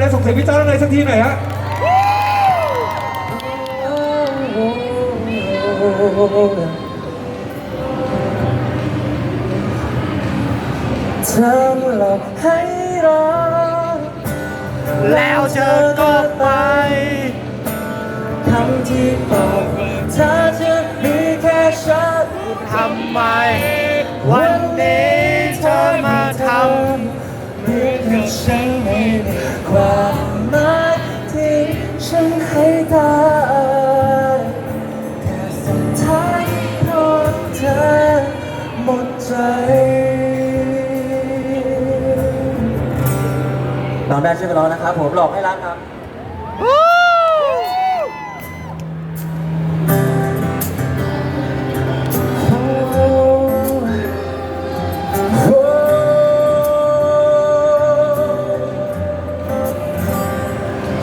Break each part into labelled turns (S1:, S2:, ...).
S1: เลยนะส่งเสียงพี่จ้าเลยสักทีหน่อยฮะ
S2: เธอหลอกให้รอ
S3: แล้วเธอก็ไป
S2: คำที่บอกเธอจะมีแค่ฉัน
S3: ทำไม วันนี้เธอมาท
S2: เหมือน กับฉันไม่มีความหมายที่ฉันให้ได้แค่สุดท้ายเพราะเธอหมดใจร้องได้ช่วยกันร้องนะครับผมหลอกให้รักครับ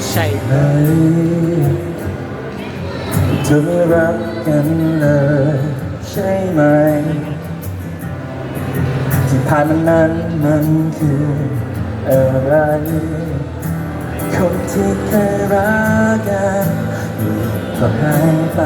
S3: ใช่ไหม
S2: เธอรักกันเลยใช่ไหม ที่ผ่านมานั้นมันคืออะไร คนที่เคยรักกันก็หายไป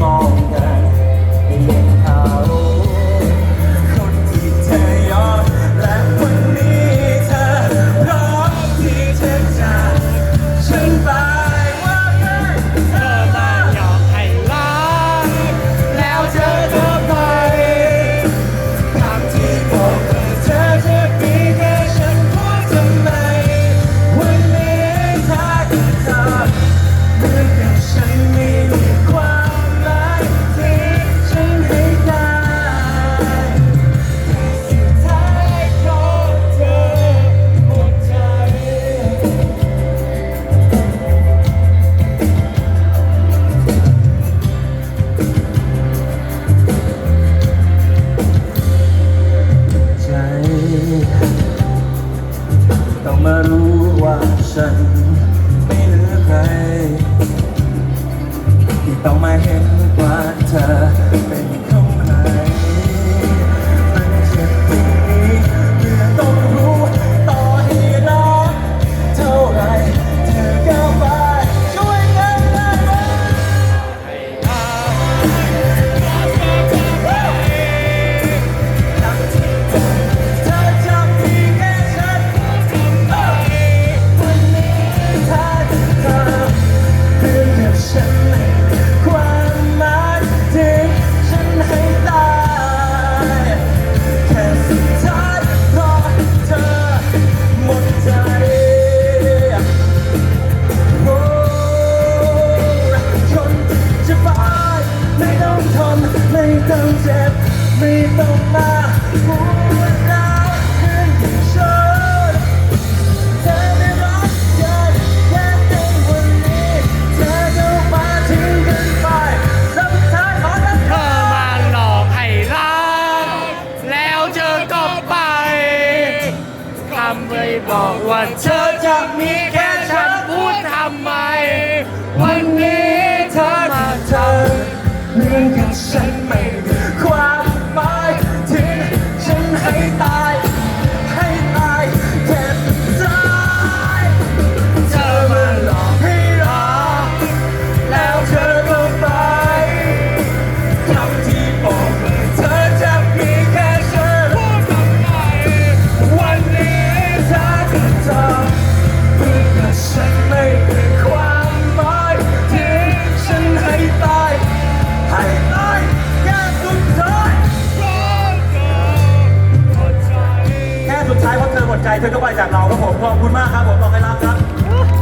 S2: จ มารู้ว่าฉันไม่เหลือใครที่ต้องมาเห็นว่า ไม่ต้องมาพูดร้ายขึ้นที่ฉันเธอได้รักกันแค่ในวันนี้เธอก็มาทิ้งกันไปแล้วสุดท้ายขอรัก
S3: เธอมาหลอกให้รัก แล้วเธอก็ไปคำไม่บอกว่าเธอ
S2: ขอบคุณมากครับผมบอกให้รับครับ